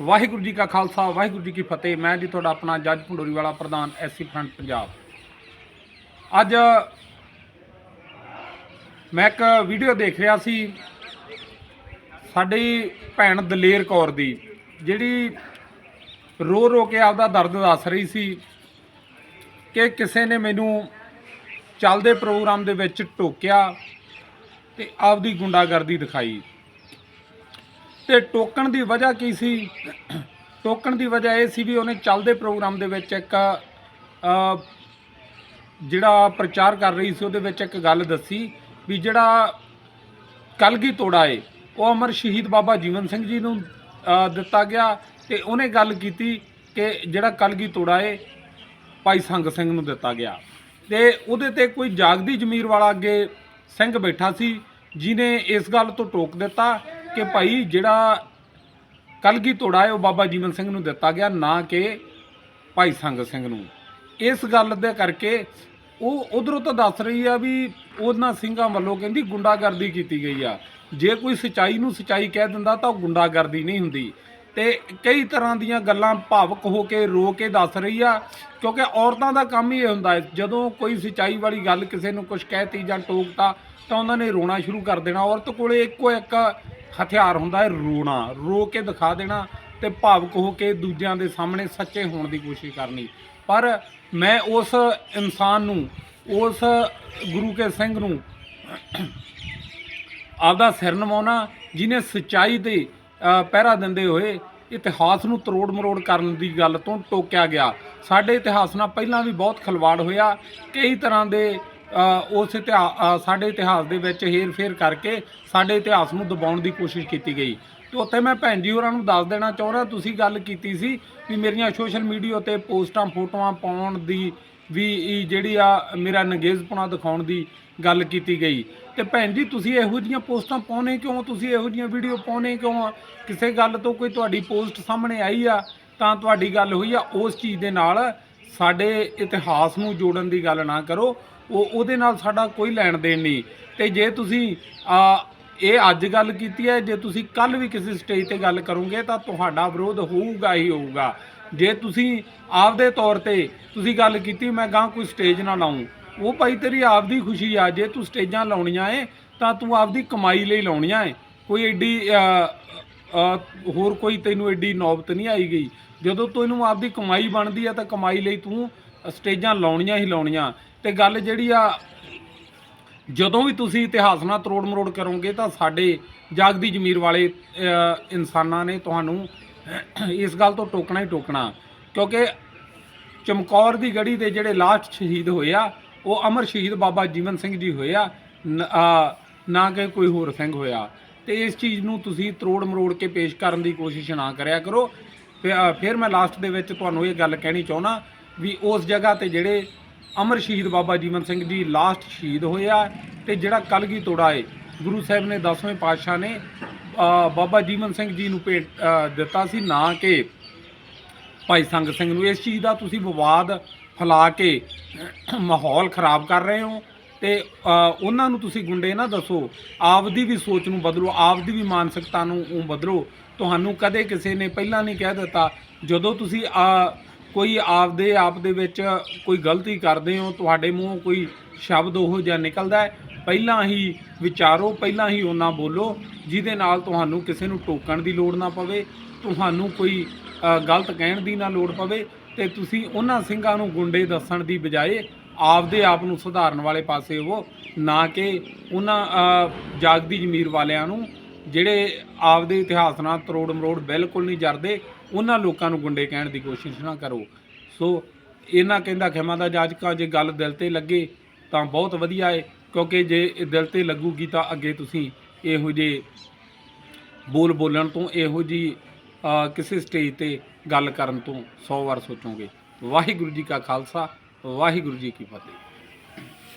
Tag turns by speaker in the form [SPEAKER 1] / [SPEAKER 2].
[SPEAKER 1] ਵਾਹਿਗੁਰੂ ਜੀ ਕਾ ਖਾਲਸਾ, ਵਾਹਿਗੁਰੂ ਜੀ ਕੀ ਫਤਿਹ। ਮੈਂ ਜੀ ਤੁਹਾਡਾ ਆਪਣਾ ਜੱਜ ਭੰਡੋਰੀ ਵਾਲਾ ਪ੍ਰਧਾਨ ਐਸਸੀ ਫਰੰਟ ਪੰਜਾਬ। ਅੱਜ ਮੈਂ ਇੱਕ ਵੀਡੀਓ ਦੇਖ ਰਿਹਾ ਸੀ ਸਾਡੀ ਭੈਣ ਦਲੇਰ ਕੌਰ ਦੀ, ਜਿਹੜੀ ਰੋ ਰੋ ਕੇ ਆਪਦਾ ਦਰਦ ਦੱਸ ਰਹੀ ਸੀ ਕਿ ਕਿਸੇ ਨੇ ਮੈਨੂੰ ਚੱਲਦੇ ਪ੍ਰੋਗਰਾਮ ਦੇ ਵਿੱਚ ਟੋਕਿਆ ਤੇ ਆਪਦੀ ਗੁੰਡਾਗਰਦੀ ਦਿਖਾਈ। ਤੇ ਟੋਕਣ ਦੀ ਵਜ੍ਹਾ ਕੀ ਸੀ? ਟੋਕਣ ਦੀ ਵਜ੍ਹਾ ਇਹ ਸੀ ਵੀ ਉਹਨੇ ਚੱਲਦੇ ਪ੍ਰੋਗਰਾਮ ਦੇ ਵਿੱਚ ਇੱਕ ਜਿਹੜਾ ਪ੍ਰਚਾਰ ਕਰ ਰਹੀ ਸੀ, ਉਹਦੇ ਵਿੱਚ ਇੱਕ ਗੱਲ ਦੱਸੀ ਵੀ ਜਿਹੜਾ ਕਲਗੀ ਤੋੜਾ ਏ, ਉਹ ਅਮਰ ਸ਼ਹੀਦ ਬਾਬਾ ਜੀਵਨ ਸਿੰਘ ਜੀ ਨੂੰ ਦਿੱਤਾ ਗਿਆ ਤੇ ਉਹਨੇ ਗੱਲ ਕੀਤੀ ਕਿ ਜਿਹੜਾ ਕਲਗੀ ਤੋੜਾ ਏ, ਭਾਈ ਸੰਗ ਸਿੰਘ ਨੂੰ ਦਿੱਤਾ ਗਿਆ। ਤੇ ਉਹਦੇ ਤੇ ਕੋਈ ਜਾਗਦੀ ਜ਼ਮੀਰ ਵਾਲਾ ਅੱਗੇ ਸਿੰਘ ਬੈਠਾ ਸੀ ਜਿਨੇ ਇਸ ਗੱਲ ਤੋਂ ਟੋਕ ਦਿੱਤਾ ਕਿ ਭਾਈ ਜਿਹੜਾ ਕਲਗੀ ਤੋੜਾ ਹੈ, ਉਹ ਬਾਬਾ ਜੀਵਨ ਸਿੰਘ ਨੂੰ ਦਿੱਤਾ ਗਿਆ, ਨਾ ਕਿ ਭਾਈ ਸੰਗਤ ਸਿੰਘ ਨੂੰ। ਇਸ ਗੱਲ ਦੇ ਕਰਕੇ ਉਹ ਉਧਰੋਂ ਤਾਂ ਦੱਸ ਰਹੀ ਆ ਵੀ ਉਹਨਾਂ ਸਿੰਘਾਂ ਵੱਲੋਂ ਕਹਿੰਦੀ ਗੁੰਡਾਗਰਦੀ ਕੀਤੀ ਗਈ ਆ। ਜੇ ਕੋਈ ਸਚਾਈ ਨੂੰ ਸਚਾਈ ਕਹਿ ਦਿੰਦਾ ਤਾਂ ਉਹ ਗੁੰਡਾਗਰਦੀ ਨਹੀਂ ਹੁੰਦੀ। ਤੇ ਕਈ ਤਰ੍ਹਾਂ ਦੀਆਂ ਗੱਲਾਂ ਭਾਵਕ ਹੋ ਕੇ ਰੋ ਕੇ ਦੱਸ ਰਹੀ ਆ, ਕਿਉਂਕਿ ਔਰਤਾਂ ਦਾ ਕੰਮ ਹੀ ਇਹ ਹੁੰਦਾ ਹੈ, ਜਦੋਂ ਕੋਈ ਸਚਾਈ ਵਾਲੀ ਗੱਲ ਕਿਸੇ ਨੂੰ ਕੁਝ ਕਹਿਤੀ ਜਾਂ ਟੋਕਤਾ ਤਾਂ ਉਹਨਾਂ ਨੇ ਰੋਣਾ ਸ਼ੁਰੂ ਕਰ ਦੇਣਾ। ਔਰਤ ਕੋਲੇ ਇੱਕੋ ਇੱਕ ਹਥਿਆਰ ਹੁੰਦਾ ਹੈ ਰੋਣਾ, ਰੋ ਕੇ ਦਿਖਾ ਦੇਣਾ ਤੇ ਭਾਵਕ ਹੋ ਕੇ ਦੂਜਿਆਂ ਦੇ ਸਾਹਮਣੇ ਸੱਚੇ ਹੋਣ ਦੀ ਕੋਸ਼ਿਸ਼ ਕਰਨੀ। ਪਰ ਮੈਂ ਉਸ ਇਨਸਾਨ ਨੂੰ, ਉਸ ਗੁਰੂ ਕੇ ਸਿੰਘ ਨੂੰ ਆਪਦਾ ਸਿਰ ਨਵਾਉਣਾ ਜਿਨੇ ਸਚਾਈ 'ਤੇ ਪਹਿਰਾ ਦਿੰਦੇ ਹੋਏ ਇਤਿਹਾਸ ਨੂੰ ਤਰੋੜ ਮਰੋੜ ਕਰਨ ਦੀ ਗੱਲ ਤੋਂ ਟੋਕਿਆ ਗਿਆ। ਸਾਡੇ ਇਤਿਹਾਸ ਨਾਲ ਪਹਿਲਾਂ ਵੀ ਬਹੁਤ ਖਲਵਾੜ ਹੋਇਆ। ਕਈ ਤਰ੍ਹਾਂ ਦੇ ਉਸ ਇਤਿਹਾਸ ਸਾਡੇ ਇਤਿਹਾਸ ਦੇ ਵਿੱਚ ਹੇਰ-ਫੇਰ ਕਰਕੇ ਸਾਡੇ ਇਤਿਹਾਸ ਨੂੰ ਦਬਾਉਣ ਦੀ ਕੋਸ਼ਿਸ਼ ਕੀਤੀ ਗਈ। ਤੇ ਉੱਥੇ ਮੈਂ ਭੈਣ ਜੀ ਹੋਰਾਂ ਨੂੰ ਦੱਸ ਦੇਣਾ ਚਾਹੁੰਦਾ ਤੁਸੀਂ ਗੱਲ ਕੀਤੀ ਸੀ ਵੀ ਮੇਰੀਆਂ ਸੋਸ਼ਲ ਮੀਡੀਆ ਤੇ ਪੋਸਟਾਂ, ਫੋਟੋਆਂ ਪਾਉਣ ਦੀ ਵੀ ਜਿਹੜੀ ਆ ਮੇਰਾ ਨੰਗੇਜ਼ਪੁਣਾ ਦਿਖਾਉਣ ਦੀ ਗੱਲ ਕੀਤੀ ਗਈ। ਤੇ ਭੈਣ ਜੀ, ਤੁਸੀਂ ਇਹੋ ਜੀਆਂ ਪੋਸਟਾਂ ਪਾਉਨੇ ਕਿਉਂ? ਤੁਸੀਂ ਇਹੋ ਜੀਆਂ ਵੀਡੀਓ ਪਾਉਨੇ ਕਿਉਂ ਆ? ਕਿਸੇ ਗੱਲ ਤੋਂ ਕੋਈ ਤੁਹਾਡੀ ਪੋਸਟ ਸਾਹਮਣੇ ਆਈ ਆ, ਤਾਂ ਤੁਹਾਡੀ ਗੱਲ ਹੋਈ ਆ, ਉਸ ਚੀਜ਼ ਦੇ ਨਾਲ ਸਾਡੇ ਇਤਿਹਾਸ ਨੂੰ ਜੋੜਨ ਦੀ ਗੱਲ ਨਾ ਕਰੋ। ਉਹ ਉਹਦੇ ਨਾਲ ਸਾਡਾ ਕੋਈ ਲੈਣ ਦੇਣ ਨਹੀਂ। ਤੇ ਜੇ ਤੁਸੀਂ ਇਹ ਅੱਜ ਗੱਲ ਕੀਤੀ ਹੈ, ਜੇ ਤੁਸੀਂ ਕੱਲ ਵੀ ਕਿਸੇ ਸਟੇਜ ਤੇ ਗੱਲ ਕਰੋਗੇ ਤਾਂ ਤੁਹਾਡਾ ਵਿਰੋਧ ਹੋਊਗਾ ਹੀ ਹੋਊਗਾ। ਜੇ ਤੁਸੀਂ ਆਪਦੇ ਤੌਰ ਤੇ ਤੁਸੀਂ ਗੱਲ ਕੀਤੀ, ਮੈਂ ਗਾਂ ਕੋਈ ਸਟੇਜ ਨਾ ਲਾਉਂ ਉਹ ਭਾਈ ਤੇਰੀ ਆਪਦੀ ਖੁਸ਼ੀ ਆ, ਜੇ ਤੂੰ ਸਟੇਜਾਂ ਲਾਉਣੀਆਂ ਏ, ਤਾਂ ਤੂੰ ਆਪਦੀ ਕਮਾਈ ਲਈ ਲਾਉਣੀਆਂ ਏ। ਕੋਈ ਐਡੀ ਹੋਰ ਕੋਈ ਤੈਨੂੰ ਐਡੀ ਨੌਬਤ ਨਹੀਂ ਆਈ ਗਈ। ਜਦੋਂ ਤੈਨੂੰ ਆਪਦੀ ਕਮਾਈ ਬਣਦੀ ਆ, ਤਾਂ ਕਮਾਈ ਲਈ ਤੂੰ ਸਟੇਜਾਂ ਲਾਉਣੀਆਂ ਹੀ ਲਾਉਣੀਆਂ। ਤੇ ਗੱਲ ਜਿਹੜੀ ਆ, ਜਦੋਂ ਵੀ ਤੁਸੀਂ ਇਤਿਹਾਸ ਨਾਲ ਤਰੋੜ ਮਰੋੜ ਕਰੋਗੇ ਤਾਂ ਸਾਡੇ ਜਾਗਦੀ ਜ਼ਮੀਰ ਵਾਲੇ ਇਨਸਾਨਾਂ ਨੇ ਤੁਹਾਨੂੰ ਇਸ ਗੱਲ ਤੋਂ ਟੋਕਣਾ ਹੀ ਟੋਕਣਾ। ਕਿਉਂਕਿ ਚਮਕੌਰ ਦੀ ਗੜੀ ਦੇ ਜਿਹੜੇ ਲਾਸਟ ਸ਼ਹੀਦ ਹੋਏ ਆ, ਉਹ ਅਮਰ ਸ਼ਹੀਦ ਬਾਬਾ ਜੀਵਨ ਸਿੰਘ ਜੀ ਹੋਏ ਆ, ਨ- ਨਾ ਕਿ ਕੋਈ ਹੋਰ ਸਿੰਘ ਹੋਇਆ। ਤੇ ਇਸ ਚੀਜ਼ ਨੂੰ ਤੁਸੀਂ ਤਰੋੜ ਮਰੋੜ ਕੇ ਪੇਸ਼ ਕਰਨ ਦੀ ਕੋਸ਼ਿਸ਼ ਨਾ ਕਰਿਆ ਕਰੋ। ਫਿਰ ਫਿਰ ਮੈਂ ਲਾਸਟ ਦੇ ਵਿੱਚ ਤੁਹਾਨੂੰ ਇਹ ਗੱਲ ਕਹਿਣੀ ਚਾਹੁੰਦਾ ਵੀ ਉਸ ਜਗ੍ਹਾ ਤੇ ਜਿਹੜੇ ਅਮਰ ਸ਼ਹੀਦ ਬਾਬਾ ਜੀਵਨ ਸਿੰਘ ਜੀ ਲਾਸਟ ਸ਼ਹੀਦ ਹੋਇਆ ਆ ਤੇ ਜਿਹੜਾ ਕਲਗੀ ਤੋੜਾ ਏ ਗੁਰੂ ਸਾਹਿਬ ਨੇ 10ਵੇਂ ਪਾਤਸ਼ਾਹ ਨੇ ਬਾਬਾ ਜੀਵਨ ਸਿੰਘ ਜੀ ਨੂੰ ਭੇਟ ਦਿੱਤਾ ਸੀ ਨਾ ਕਿ ਭਾਈ ਸੰਗਤ ਸਿੰਘ ਨੂੰ। ਇਸ ਚੀਜ਼ ਦਾ ਤੁਸੀਂ ਵਿਵਾਦ ਫੈਲਾ ਕੇ ਮਾਹੌਲ ਖਰਾਬ ਕਰ ਰਹੇ ਹੋ ਤੇ ਉਹਨਾਂ ਨੂੰ ਤੁਸੀਂ ਗੁੰਡੇ ਨਾ ਦੱਸੋ, ਆਪਦੀ ਵੀ ਸੋਚ ਨੂੰ ਬਦਲੋ, ਆਪਦੀ ਵੀ ਮਾਨਸਿਕਤਾ ਨੂੰ ਉਹ ਬਦਲੋ। ਤੁਹਾਨੂੰ ਕਦੇ ਕਿਸੇ ਨੇ ਪਹਿਲਾਂ ਨਹੀਂ ਕਹਿ ਦਿੱਤਾ। ਜਦੋਂ ਤੁਸੀਂ ਆ ਕੋਈ ਆਪਦੇ ਆਪ ਦੇ ਵਿੱਚ ਕੋਈ ਗਲਤੀ ਕਰਦੇ ਹੋ, ਤੁਹਾਡੇ ਮੂੰਹੋਂ ਕੋਈ ਸ਼ਬਦ ਉਹ ਜਿਹਾ ਨਿਕਲਦਾ ਹੈ, ਪਹਿਲਾਂ ਹੀ ਵਿਚਾਰੋ, ਪਹਿਲਾਂ ਹੀ ਉਹਨਾਂ ਬੋਲੋ, ਜਿਹਦੇ ਨਾਲ ਤੁਹਾਨੂੰ ਕਿਸੇ ਨੂੰ ਟੋਕਣ ਦੀ ਲੋੜ ਨਾ ਪਵੇ, ਤੁਹਾਨੂੰ ਕੋਈ ਗਲਤ ਕਹਿਣ ਦੀ ਨਾ ਲੋੜ ਪਵੇ ਤੇ ਤੁਸੀਂ ਉਹਨਾਂ ਸਿੰਘਾਂ ਨੂੰ ਗੁੰਡੇ ਦੱਸਣ ਦੀ ਬਜਾਏ ਆਪਦੇ ਆਪ ਨੂੰ ਸੁਧਾਰਨ ਵਾਲੇ ਪਾਸੇ ਉਹ ਨਾ ਕਿ ਉਹਨਾਂ ਜਾਗਦੀ ਜ਼ਮੀਰ ਵਾਲਿਆਂ ਨੂੰ, ਜਿਹੜੇ ਆਪਦੇ ਇਤਿਹਾਸ ਨਾਲ ਤਰੋੜ ਮਰੋੜ ਬਿਲਕੁਲ ਨਹੀਂ ਜਰਦੇ ਉਹਨਾਂ ਲੋਕਾਂ ਨੂੰ ਗੁੰਡੇ ਕਹਿਣ ਦੀ ਕੋਸ਼ਿਸ਼ ਨਾ ਕਰੋ। ਸੋ ਇਹਨਾਂ ਕਹਿੰਦਾ ਖਿਮਾ ਦਾ ਜਾਜਕਾ ਜੇ ਗੱਲ ਦਿਲ ਤੇ ਲੱਗੇ ਤਾਂ ਬਹੁਤ ਵਧੀਆ ਏ, ਕਿਉਂਕਿ ਜੇ ਇਹ ਦਿਲ ਤੇ ਲੱਗੂਗੀ ਤਾਂ ਅੱਗੇ ਤੁਸੀਂ ਇਹੋ ਜਿਹੇ ਬੋਲ ਬੋਲਣ ਤੋਂ, ਇਹੋ ਜੀ ਕਿਸੇ ਸਟੇਜ ਤੇ ਗੱਲ ਕਰਨ ਤੋਂ 100 ਵਾਰ ਸੋਚੋਗੇ। ਵਾਹਿਗੁਰੂ ਜੀ ਕਾ ਖਾਲਸਾ, ਵਾਹਿਗੁਰੂ ਜੀ ਕੀ ਫਤਿਹ।